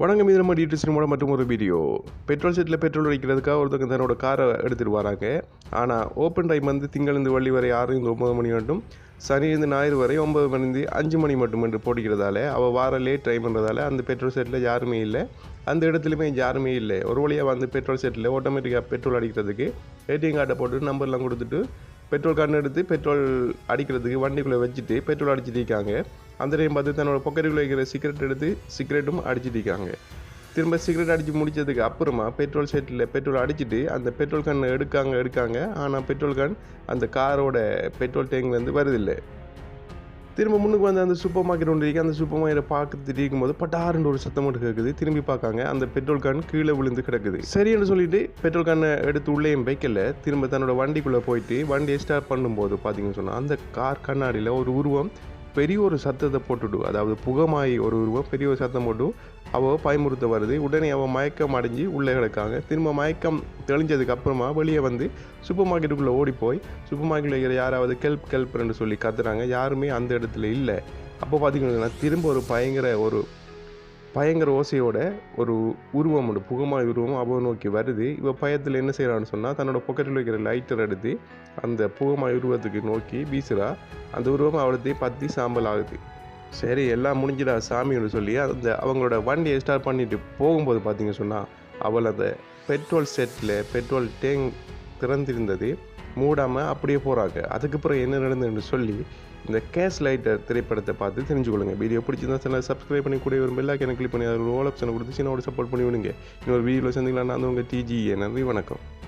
வணக்கம் மீது நம்ம டீட்டெயில்ஸ் மூலம் மற்றும் ஒரு வீடியோ. பெட்ரோல் செட்டில் பெட்ரோல் அடிக்கிறதுக்காக ஒருத்தங்க தன்னோட காரை எடுத்துகிட்டு வராங்க ஆனால் ஓப்பன் டைம் வந்து திங்களிருந்து வள்ளி வரை ஆறு ஒம்பது மணி மட்டும் சனியிலிருந்து ஞாயிறு வரை ஒம்பது மணிந்து அஞ்சு மணி மட்டும் என்று போட்டிக்கிறதால அவள் வார லேட் டைம்ன்றதால அந்த பெட்ரோல் செட்டில் யாருமே இல்லை. அந்த இடத்துலையுமே யாருமே இல்லை. ஒரு வழியாக வந்து பெட்ரோல் செட்டில் ஆட்டோமேட்டிக்காக பெட்ரோல் அடிக்கிறதுக்கு ஏடிஎம் கார்டை போட்டு நம்பர்லாம் கொடுத்துட்டு பெட்ரோல் கண்ணு எடுத்து பெட்ரோல் அடிக்கிறதுக்கு வண்டிக்குள்ளே வச்சுட்டு பெட்ரோல் அடிச்சிட்டு இருக்காங்க. அந்த டைம் பார்த்து தன்னோட பொக்கெட்டுக்குள்ளே இருக்கிற சிகரெட் எடுத்து சிகரெட்டும் அடிச்சிட்டு இருக்காங்க. திரும்ப சிகரெட் அடித்து முடிச்சதுக்கு அப்புறமா பெட்ரோல் செட்டில் பெட்ரோல் அடிச்சிட்டு அந்த பெட்ரோல் கன் எடுக்காங்க எடுக்காங்க. ஆனால் பெட்ரோல் கன் அந்த காரோட பெட்ரோல் டேங்க்லேருந்து வருதில்லை திரும்ப முன்னுக்கு வந்து அந்த சூப்பர் மார்க்கெட் ஒன்று இருக்குது அந்த சூப்பர் மார்க்கெட்டை பார்த்துட்டு இருக்கும்போது பட்டாருன்ற ஒரு சத்தம் மட்டும் கேட்குது திரும்பி பார்க்காங்க அந்த பெட்ரோல் கேன் கீழே விழுந்து கிடக்குது. சரின்னு சொல்லிட்டு பெட்ரோல் கேனை எடுத்து உள்ளேயும் வைக்கல? திரும்ப தன்னோட வண்டிக்குள்ளே போயிட்டு வண்டியை ஸ்டார்ட் பண்ணும்போது பார்த்தீங்கன்னு சொன்னால் அந்த கார் கண்ணாடியில் ஒரு உருவம் பெரிய ஒரு சத்தத்தை போட்டுடு. அதாவது புகமாயி ஒரு உருவம் பெரிய ஒரு சத்தம் போட்டு அவள் பயமுறுத்த வருது. உடனே அவள் மயக்கம் அடைஞ்சு உள்ளே கிடக்காங்க. திரும்ப மயக்கம் தெளிஞ்சதுக்கு அப்புறமா வெளியே வந்து சூப்பர் மார்க்கெட்டுக்குள்ளே ஓடி போய் சூப்பர் மார்க்கெட்டில் இருக்கிற யாராவது கெல்ப் கெல்ப்னு சொல்லி கத்துறாங்க. யாருமே அந்த இடத்துல இல்லை. அப்போ பார்த்தீங்கன்னா திரும்ப ஒரு பயங்கர ஒரு பயங்கர ஓசையோட ஒரு உருவம் உண்டு புகமாய் உருவம் அவன் நோக்கி வருது. இவள் பயத்தில் என்ன செய்கிறான்னு சொன்னால் தன்னோட பொக்கெட்டில் வைக்கிற லைட்டர் எடுத்து அந்த புகமாய் உருவத்துக்கு நோக்கி வீசுகிறா அந்த உருவம் அவளத்தையும் பற்றி சாம்பல் ஆகுது. சரி எல்லாம் முடிஞ்சிடா சாமின்னு சொல்லி அந்த அவங்களோட வண்டியை ஸ்டார்ட் பண்ணிட்டு போகும்போது பார்த்தீங்க சொன்னால் அவள் அந்த பெட்ரோல் செட்டில் பெட்ரோல் டேங்க் திறந்திருந்தது. மூடாமல் அப்படியே போகிறாங்க அதுக்கப்புறம் என்ன நடந்ததுன்னு சொல்லி இந்த கேஸ் லைட்டர் திரைப்படத்தை பார்த்து தெரிஞ்சுக்கொள்ளுங்க வீடியோ பிடிச்சிருந்தா சேனல் சப்ஸ்கிரைப் பண்ணி கூட ஒரு பெல் கிளிக் பண்ணி அதில் ஒரு ஓல் ஆப்ஷனை கொடுத்து சின்னோட சப்போர்ட் பண்ணி விடுங்க இன்னொரு வீடியோவில் சந்திக்கலாம். நான் உங்கள் டிஜிஏ நன்றி வணக்கம்.